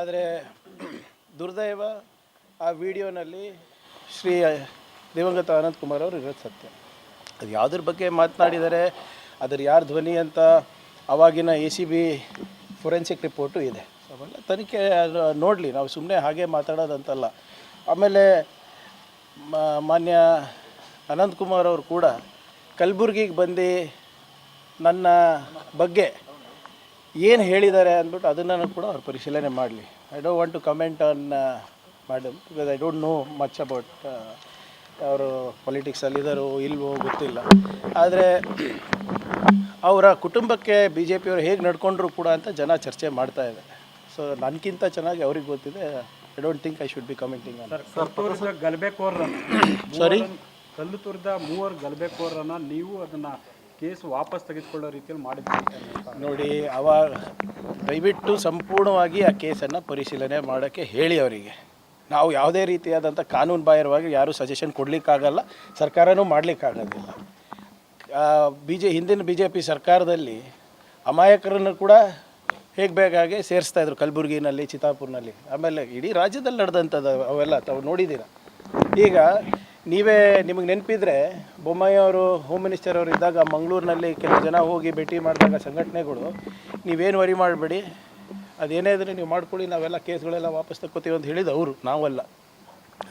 ಆದರೆ ದುರ್ದೈವ ಆ ವಿಡಿಯೋನಲ್ಲಿ ಶ್ರೀ ದಿವಂಗತ ಅನಂತ್ ಕುಮಾರ್ ಅವರು ಇರೋದು ಸತ್ಯ. ಅದು ಯಾವುದ್ರ ಬಗ್ಗೆ ಮಾತನಾಡಿದರೆ ಅದರ ಯಾರ ಧ್ವನಿ ಅಂತ ಅವಾಗಿನ A C B forensic report ಇದೆ. ಅವೆಲ್ಲ ತನಿಖೆ ಅದು ನೋಡಲಿ, ನಾವು ಸುಮ್ಮನೆ ಹಾಗೆ ಮಾತಾಡೋದಂತಲ್ಲ. ಆಮೇಲೆ ಮಾನ್ಯ ಅನಂತ್ ಕುಮಾರ್ ಅವರು ಕೂಡ ಕಲ್ಬುರ್ಗಿಗೆ ಬಂದು ನನ್ನ ಬಗ್ಗೆ ಏನು ಹೇಳಿದ್ದಾರೆ ಅಂದ್ಬಿಟ್ಟು ಅದನ್ನು ಕೂಡ ಅವ್ರು ಪರಿಶೀಲನೆ ಮಾಡಲಿ. I don't want to comment on madam because I don't know much about ಅವರು ಪೊಲಿಟಿಕ್ಸಲ್ಲಿದ್ದಾರೋ ಇಲ್ವೋ ಗೊತ್ತಿಲ್ಲ. ಆದರೆ ಅವರ ಕುಟುಂಬಕ್ಕೆ ಬಿ ಜೆ ಪಿಯವರು ಹೇಗೆ ನಡ್ಕೊಂಡ್ರು ಕೂಡ ಅಂತ ಜನ ಚರ್ಚೆ ಮಾಡ್ತಾ ಇದೆ. ಸೊ ನನಗಿಂತ ಚೆನ್ನಾಗಿ ಅವ್ರಿಗೆ ಗೊತ್ತಿದೆ I don't think I should be commenting ಗಲಭೆಕೋರರನ್ನ Sorry? ಕಲ್ಲು ತುರಿದ ಮೂವರು ಗಲಭೆಕೋರರನ್ನ ನೀವು ಅದನ್ನ ಕೇಸ್ ವಾಪಸ್ ತೆಗೆದುಕೊಳ್ಳೋ ರೀತಿಯಲ್ಲಿ ಮಾಡಿದ್ದೀರಿ ನೋಡಿ, ಅವ ದಯವಿಟ್ಟು ಸಂಪೂರ್ಣವಾಗಿ ಆ ಕೇಸನ್ನು ಪರಿಶೀಲನೆ ಮಾಡೋಕ್ಕೆ ಹೇಳಿ ಅವರಿಗೆ. ನಾವು ಯಾವುದೇ ರೀತಿಯಾದಂಥ ಕಾನೂನು ಬಾಹಿರವಾಗಿ ಯಾರೂ ಸಜೆಷನ್ ಕೊಡಲಿಕ್ಕಾಗಲ್ಲ, ಸರ್ಕಾರನೂ ಮಾಡಲಿಕ್ಕಾಗೋದಿಲ್ಲ. ಬಿ ಜೆ ಹಿಂದಿನ ಬಿ ಜೆ ಪಿ ಸರ್ಕಾರದಲ್ಲಿ ಅಮಾಯಕರನ್ನು ಕೂಡ ಹೇಗೆ ಬೇಕಾಗೆ ಸೇರಿಸ್ತಾ ಇದ್ರು, ಕಲಬುರಗಿನಲ್ಲಿ, ಚಿತ್ತಾಪುರ್ನಲ್ಲಿ. ಆಮೇಲೆ ಇಡೀ ರಾಜ್ಯದಲ್ಲಿ ನಡೆದಂಥದ್ದು ಅವೆಲ್ಲ ತಾವು ನೋಡಿದ್ದೀರ? ಈಗ ನೀವೇ ನಿಮಗೆ ನೆನಪಿದ್ರೆ ಬೊಮ್ಮಾಯಿ ಅವರು ಹೋಮ್ ಮಿನಿಸ್ಟರ್ ಅವರು ಇದ್ದಾಗ ಮಂಗಳೂರಿನಲ್ಲಿ ಕೆಲವು ಜನ ಹೋಗಿ ಭೇಟಿ ಮಾಡಿದಾಗ ಸಂಘಟನೆಗಳು, ನೀವೇನು ವರಿ ಮಾಡಬೇಡಿ, ಅದೇನೇ ಇದ್ರೆ ನೀವು ಮಾಡ್ಕೊಳ್ಳಿ, ನಾವೆಲ್ಲ ಕೇಸ್ಗಳೆಲ್ಲ ವಾಪಸ್ ತಕ್ಕೋತೀವಿ ಅಂತ ಹೇಳಿದ ಅವರು, ನಾವಲ್ಲ.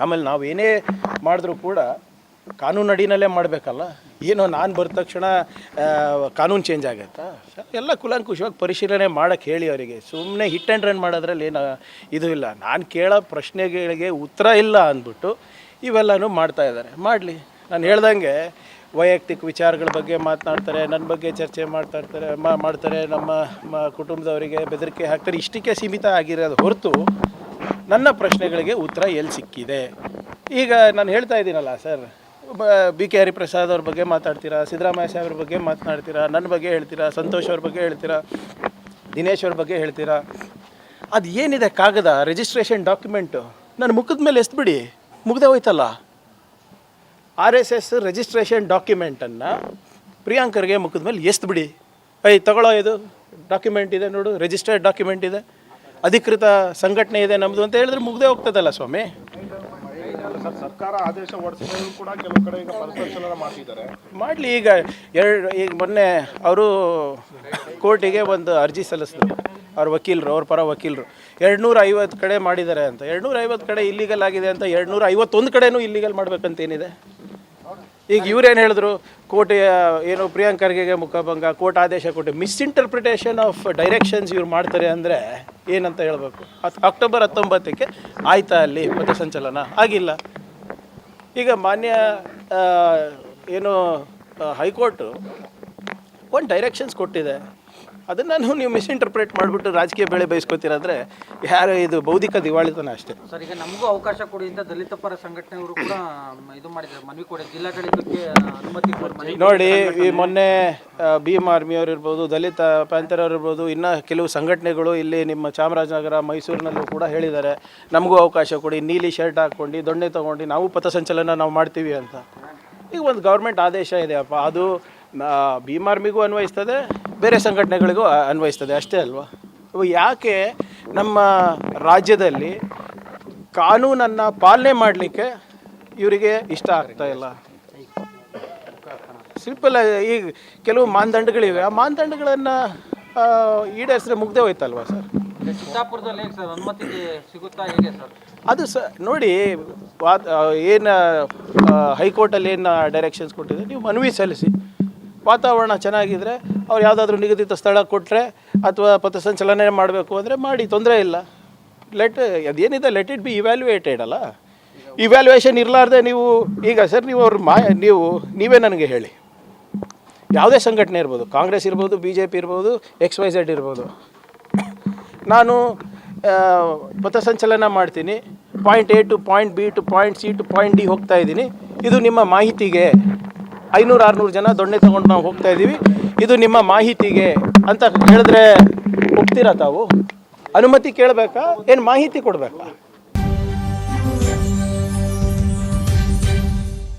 ಆಮೇಲೆ ನಾವು ಏನೇ ಮಾಡಿದ್ರೂ ಕೂಡ ಕಾನೂನು ಅಡಿನಲ್ಲೇ ಮಾಡಬೇಕಲ್ಲ, ಏನೋ ನಾನು ಬರೆದ ತಕ್ಷಣ ಕಾನೂನು ಚೇಂಜ್ ಆಗುತ್ತಾ? ಎಲ್ಲ ಕುಲಂಕುಷವಾಗಿ ಪರಿಶೀಲನೆ ಮಾಡೋಕ್ಕೆ ಹೇಳಿ ಅವರಿಗೆ. ಸುಮ್ಮನೆ ಹಿಟ್ ಆ್ಯಂಡ್ ರನ್ ಮಾಡೋದ್ರಲ್ಲಿ ಏನು ಇದು ಇಲ್ಲ. ನಾನು ಕೇಳೋ ಪ್ರಶ್ನೆಗಳಿಗೆ ಉತ್ತರ ಇಲ್ಲ ಅಂದ್ಬಿಟ್ಟು ಇವೆಲ್ಲನೂ ಮಾಡ್ತಾ ಇದ್ದಾರೆ. ಮಾಡಲಿ. ನಾನು ಹೇಳ್ದಂಗೆ ವೈಯಕ್ತಿಕ ವಿಚಾರಗಳ ಬಗ್ಗೆ ಮಾತನಾಡ್ತಾರೆ ನನ್ನ ಬಗ್ಗೆ ಚರ್ಚೆ ಮಾಡ್ತಾ ಇರ್ತಾರೆ ಮಾಡ್ತಾರೆ, ನಮ್ಮ ಮ, ಕುಟುಂಬದವರಿಗೆ ಬೆದರಿಕೆ ಹಾಕ್ತಾರೆ, ಇಷ್ಟಕ್ಕೆ ಸೀಮಿತ ಆಗಿರೋದು ಹೊರತು ನನ್ನ ಪ್ರಶ್ನೆಗಳಿಗೆ ಉತ್ತರ ಎಲ್ಲಿ ಸಿಕ್ಕಿದೆ? ಈಗ ನಾನು ಹೇಳ್ತಾ ಇದ್ದೀನಲ್ಲ ಸರ್, ಬಿ ಕೆ ಹರಿಪ್ರಸಾದ್ ಅವ್ರ ಬಗ್ಗೆ ಮಾತಾಡ್ತೀರಾ, ಸಿದ್ದರಾಮಯ್ಯ ಸಾಹೇಬ್ರ ಬಗ್ಗೆ ಮಾತನಾಡ್ತೀರಾ ನನ್ನ ಬಗ್ಗೆ ಹೇಳ್ತೀರಾ, ಸಂತೋಷ್ ಅವ್ರ ಬಗ್ಗೆ ಹೇಳ್ತೀರಾ, ದಿನೇಶ್ ಅವ್ರ ಬಗ್ಗೆ ಹೇಳ್ತೀರಾ? ಅದು ಏನಿದೆ ಕಾಗದ ರಿಜಿಸ್ಟ್ರೇಷನ್ ಡಾಕ್ಯುಮೆಂಟು ನನ್ನ ಮುಖದ ಮೇಲೆ ಎಸ್ಬಿಡಿ ಮುಗ್ದೆ ಹೋಯ್ತಲ್ಲ? ಆರ್ ಎಸ್ ಎಸ್ ರಿಜಿಸ್ಟ್ರೇಷನ್ ಡಾಕ್ಯುಮೆಂಟನ್ನು ಪ್ರಿಯಾಂಕರ್ಗೆ ಮುಖದ ಮೇಲೆ ಬಿಡಿ. ಐ ತಗೊಳ್ಳೋ ಇದು ಡಾಕ್ಯುಮೆಂಟ್ ಇದೆ ನೋಡು ರಿಜಿಸ್ಟರ್ಡ್ ಡಾಕ್ಯುಮೆಂಟ್ ಇದೆ. ಅಧಿಕೃತ ಸಂಘಟನೆ ಇದೆ ನಮ್ಮದು ಅಂತ ಹೇಳಿದ್ರೆ ಮುಗ್ದೇ ಹೋಗ್ತದಲ್ಲ ಸ್ವಾಮಿ? ಸರ್ ಸರ್ಕಾರ ಆದೇಶ ಕೂಡ ಕೆಲವು ಕಡೆ ಈಗ ಮಾಡ್ತಿದ್ದಾರೆ. ಮಾಡಲಿ ಈಗ ಎರಡು ಈಗ ಮೊನ್ನೆ ಅವರು ಕೋರ್ಟಿಗೆ ಒಂದು ಅರ್ಜಿ ಸಲ್ಲಿಸಿದ್ರು. ಅವ್ರ ವಕೀಲರು, ಅವ್ರ ಪರ ವಕೀಲರು. ಎರಡುನೂರ ಐವತ್ತು ಕಡೆ ಮಾಡಿದ್ದಾರೆ ಅಂತ. ಎರಡುನೂರ ಐವತ್ತು ಕಡೆ ಇಲ್ಲಿಗಲ್ ಆಗಿದೆ ಅಂತ ಎರಡುನೂರ ಐವತ್ತೊಂದು ಕಡೆನೂ ಇಲ್ಲಿಗಲ್ ಮಾಡ್ಬೇಕಂತ ಏನಿದೆ ಈಗ ಇವ್ರೇನು ಹೇಳಿದ್ರು? ಕೋರ್ಟ್ ಏನು ಪ್ರಿಯಾಂಕ್ ಖರ್ಗೆಗೆ ಮುಖಭಂಗ ಕೋರ್ಟ್ ಆದೇಶ ಕೊಟ್ಟು ಮಿಸ್ಇಂಟರ್ಪ್ರಿಟೇಷನ್ ಆಫ್ ಡೈರೆಕ್ಷನ್ಸ್ ಇವ್ರು ಮಾಡ್ತಾರೆ ಅಂದರೆ ಏನಂತ ಹೇಳಬೇಕು? ಅಕ್ಟೋಬರ್ ಹತ್ತೊಂಬತ್ತಕ್ಕೆ ಆಯ್ತಾ ಅಲ್ಲಿ ಪಥಸಂಚಲನ? ಆಗಿಲ್ಲ. ಈಗ ಮಾನ್ಯ ಏನು ಹೈಕೋರ್ಟು ಒಂದು ಡೈರೆಕ್ಷನ್ಸ್ ಕೊಟ್ಟಿದೆ? ಅದನ್ನು ನೀವು ಮಿಸ್ಇಂಟರ್ಪ್ರೇಟ್ ಮಾಡಿಬಿಟ್ಟು ರಾಜಕೀಯ ಬೆಳೆ ಬಯಸ್ಕೊತೀರಾದ್ರೆ ಯಾರು ಇದು ಬೌದ್ಧಿಕ ದಿವಾಳಿತನ ಅಷ್ಟೇ. ಸರ್ ಈಗ ನಮಗೂ ಅವಕಾಶ ಕೊಡಿ ಅಂತ ದಲಿತ ಪರ ಸಂಘಟನೆಯವರು ಕೂಡ ಇದು ಮಾಡಿದ್ದಾರೆ. ಮನವಿ ಕೊಡಿ. ಜಿಲ್ಲಾಡಳಿತಕ್ಕೆ ಅನುಮತಿ ನೋಡಿ ಈ ಮೊನ್ನೆ ಭೀಮ್ ಆರ್ಮಿಯವರು ಇರ್ಬೋದು ದಲಿತ ಪ್ಯಾಂಥರ್ ಅವ್ರು ಇರ್ಬೋದು ಇನ್ನೂ ಕೆಲವು ಸಂಘಟನೆಗಳು ಇಲ್ಲಿ ನಿಮ್ಮ ಚಾಮರಾಜನಗರ ಮೈಸೂರಿನಲ್ಲೂ ಕೂಡ ಹೇಳಿದ್ದಾರೆ. ನಮಗೂ ಅವಕಾಶ ಕೊಡಿ. ನೀಲಿ ಶರ್ಟ್ ಹಾಕ್ಕೊಂಡು ದೊಣ್ಣೆ ತೊಗೊಂಡು ನಾವು ಪಥಸಂಚಲನ ನಾವು ಮಾಡ್ತೀವಿ ಅಂತ. ಈಗ ಒಂದು ಗೌರ್ಮೆಂಟ್ ಆದೇಶ ಇದೆಯಪ್ಪ. ಅದು ಆ, ಭೀಮ್ ಆರ್ಮಿಗೂ ಅನ್ವಯಿಸ್ತದೆ ಬೇರೆ ಸಂಘಟನೆಗಳಿಗೂ ಅನ್ವಯಿಸ್ತದೆ ಅಷ್ಟೇ ಅಲ್ವಾ? ಯಾಕೆ ನಮ್ಮ ರಾಜ್ಯದಲ್ಲಿ ಕಾನೂನನ್ನು ಪಾಲನೆ ಮಾಡಲಿಕ್ಕೆ ಇವರಿಗೆ ಇಷ್ಟ ಆಗ್ತಾ ಇಲ್ಲ? ಸಿಂಪಲ್ ಈ ಕೆಲವು ಮಾನದಂಡಗಳಿವೆ. ಆ ಮಾನದಂಡಗಳನ್ನು ಈಡೇರಿಸಿದ್ರೆ ಮುಗ್ದೇ ಹೋಯ್ತಲ್ವಾ ಸರ್? ಅದು ಸ ನೋಡಿ ವಾತ್ ಏನು ಹೈಕೋರ್ಟಲ್ಲಿ ಏನು ಡೈರೆಕ್ಷನ್ಸ್ ಕೊಟ್ಟಿದೆ ನೀವು ಮನವಿ ಸಲ್ಲಿಸಿ. ವಾತಾವರಣ ಚೆನ್ನಾಗಿದ್ದರೆ ಅವ್ರು ಯಾವುದಾದ್ರೂ ನಿಗದಿತ ಸ್ಥಳ ಕೊಟ್ಟರೆ ಅಥವಾ ಪಥಸಂಚಲನೆ ಮಾಡಬೇಕು ಅಂದರೆ ಮಾಡಿ, ತೊಂದರೆ ಇಲ್ಲ. ಲೆಟ್ ಅದೇನಿದೆ ಲೆಟ್ ಇಟ್ ಬಿ ಇವ್ಯಾಲ್ಯುಯೇಟೆಡ್ ಅಲ್ಲ? ಇವ್ಯಾಲ್ಯುಯೇಷನ್ ಇರಲಾರ್ದೆ ನೀವು, ಈಗ ಸರ್, ನೀವು ಅವ್ರ ಮಾ, ನೀವು, ನೀವೇ ನನಗೆ ಹೇಳಿ. ಯಾವುದೇ ಸಂಘಟನೆ ಇರ್ಬೋದು, ಕಾಂಗ್ರೆಸ್ ಇರ್ಬೋದು ಬಿ ಜೆ ಪಿ ಇರ್ಬೋದು ಎಕ್ಸ್ ವೈ ಝೆಡ್ ಇರ್ಬೋದು. ನಾನು ಪಥಸಂಚಲನ ಮಾಡ್ತೀನಿ point A to point B to point C to point D ಹೋಗ್ತಾ ಇದ್ದೀನಿ. ಇದು ನಿಮ್ಮ ಮಾಹಿತಿಗೆ ಐನೂರು ಆರುನೂರು ಜನ ದೊಣ್ಣೆ ತಗೊಂಡು ನಾವು ಹೋಗ್ತಾ ಇದ್ದೀವಿ. ಇದು ನಿಮ್ಮ ಮಾಹಿತಿಗೆ ಅಂತ ಹೇಳಿದ್ರೆ ಹೋಗ್ತೀರಾ ತಾವು? ಅನುಮತಿ ಕೇಳಬೇಕಾ? ಏನು ಮಾಹಿತಿ ಕೊಡಬೇಕಾ?